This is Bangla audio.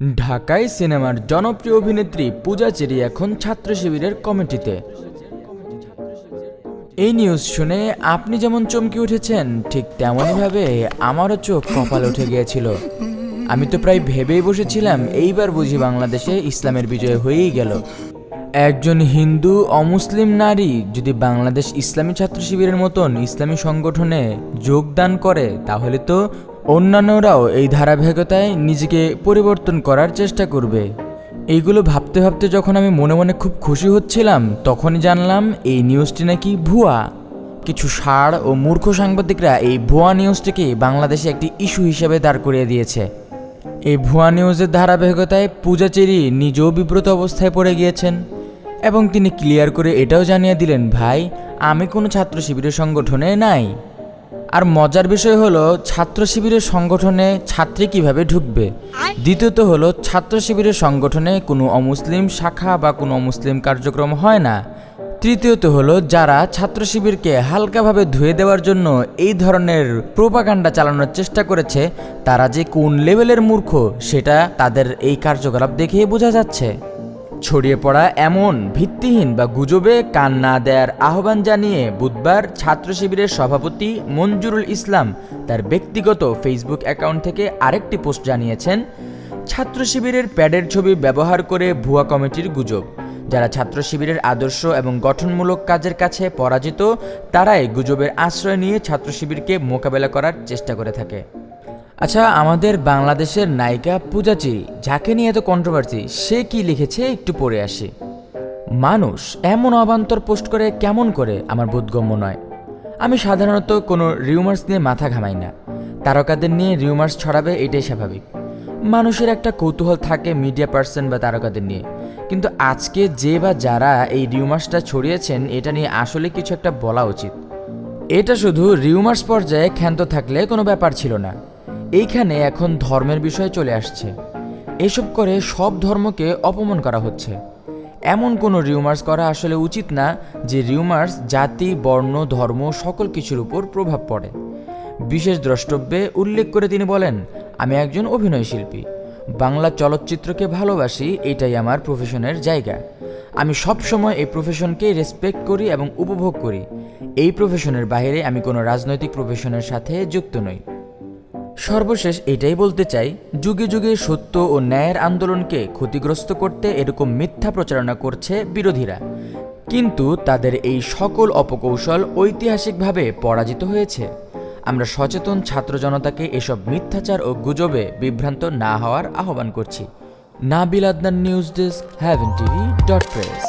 ঢাকায় সিনেমার জনপ্রিয় অভিনেত্রী পূজা চেরি এখন ছাত্র শিবিরের কমিটিতে। এই নিউজ শুনে আপনি যেমন চমকে উঠেছেন, ঠিক তেমনইভাবে আমারও চোখ কপাল উঠে গিয়েছিল। আমি তো প্রায় ভেবেই বসেছিলাম, এইবার বুঝি বাংলাদেশে ইসলামের বিজয় হয়েই গেল। একজন হিন্দু অমুসলিম নারী যদি বাংলাদেশ ইসলামী ছাত্র শিবিরের মতন ইসলামী সংগঠনে যোগদান করে, তাহলে তো অন্যান্যরাও এই ধারাবাহিকতায় নিজেকে পরিবর্তন করার চেষ্টা করবে। এইগুলো ভাবতে ভাবতে যখন আমি মনে মনে খুব খুশি হচ্ছিলাম, তখনই জানলাম এই নিউজটি নাকি ভুয়া। কিছু সার ও মূর্খ সাংবাদিকরা এই ভুয়া নিউজটিকে বাংলাদেশে একটি ইস্যু হিসেবে দাঁড় করিয়ে দিয়েছে। এই ভুয়া নিউজের ধারাবাহিকতায় পূজাচেরি নিজেও বিব্রত অবস্থায় পড়ে গিয়েছেন এবং তিনি ক্লিয়ার করে এটাও জানিয়ে দিলেন, ভাই, আমি কোনো ছাত্র শিবিরের সংগঠনে নাই। আর মজার বিষয় হলো, ছাত্র শিবিরের সংগঠনে ছাত্রী কীভাবে ঢুকবে? দ্বিতীয়ত হলো, ছাত্র শিবিরের সংগঠনে কোনো অমুসলিম শাখা বা কোনো অমুসলিম কার্যক্রম হয় না। তৃতীয়ত হলো, যারা ছাত্র শিবিরকে হালকাভাবে ধুয়ে দেওয়ার জন্য এই ধরনের প্রোপাগান্ডা চালানোর চেষ্টা করেছে, তারা যে কোন লেভেলের মূর্খ, সেটা তাদের এই কার্যকলাপ দেখেই বোঝা যাচ্ছে। ছড়িয়ে পড়া এমন ভিত্তিহীন বা গুজবে কান না দেয়ার আহ্বান জানিয়ে বুধবার ছাত্র শিবিরের সভাপতি মঞ্জুরুল ইসলাম তার ব্যক্তিগত ফেসবুক অ্যাকাউন্ট থেকে আরেকটি পোস্ট জানিয়েছেন, ছাত্র শিবিরের প্যাডের ছবি ব্যবহার করে ভুয়া কমিটির গুজব। যারা ছাত্র শিবিরের আদর্শ এবং গঠনমূলক কাজের কাছে পরাজিত, তারাই গুজবের আশ্রয় নিয়ে ছাত্র শিবিরকে মোকাবেলা করার চেষ্টা করে থাকে। আচ্ছা আমাদের বাংলাদেশের নায়িকা পূজাচিরি যাকে নিয়ে এত কন্ট্রোভার্সি সে কি লিখেছে? একটু পড়ে আসি। মানুষ এমন অবান্তর পোস্ট করে কেমন করে? আমার বোধগম্য নয়। আমি সাধারণত কোনো রিউমার্স নিয়ে মাথা ঘামাই না। তারকাদের নিয়ে রিউমার্স ছড়াবে, এটাই স্বাভাবিক। মানুষের একটা কৌতূহল থাকে মিডিয়া পার্সন বা তারকাদের নিয়ে। কিন্তু আজকে যে বা যারা এই রিউমার্সটা ছড়িয়েছেন, এটা নিয়ে আসলে কিছু একটা বলা উচিত। এটা শুধু রিউমার্স পর্যায়ে ক্ষান্ত থাকলে কোনো ব্যাপার ছিল না। এইখানে এখন ধর্মের বিষয় চলে আসছে। এসব করে সব ধর্মকে অপমান করা হচ্ছে। এমন কোনো রিউমার্স করা আসলে উচিত না যে রিউমার্স জাতি, বর্ণ, ধর্ম সকল কিছুর উপর প্রভাব পড়ে। বিশেষ দ্রষ্টব্যে উল্লেখ করে তিনি বলেন, আমি একজন অভিনয় শিল্পী। বাংলা চলচ্চিত্রকে ভালোবাসি, এটাই আমার প্রফেশনের জায়গা। আমি সবসময় এই প্রফেশনকে রেসপেক্ট করি এবং উপভোগ করি। এই প্রফেশনের বাইরে আমি কোনো রাজনৈতিক প্রফেশনের সাথে যুক্ত নই। সর্বশেষ এটাই বলতে চাই, যুগে যুগে সত্য ও ন্যায়ের আন্দোলনকে ক্ষতিগ্রস্ত করতে এরকম মিথ্যা প্রচারণা করছে বিরোধীরা। কিন্তু তাদের এই সকল অপকৌশল ঐতিহাসিকভাবে পরাজিত হয়েছে। আমরা সচেতন ছাত্র জনতাকে এসব মিথ্যাচার ও গুজবে বিভ্রান্ত না হওয়ার আহ্বান করছি। Nabil Adnan news desk Haven TV dot press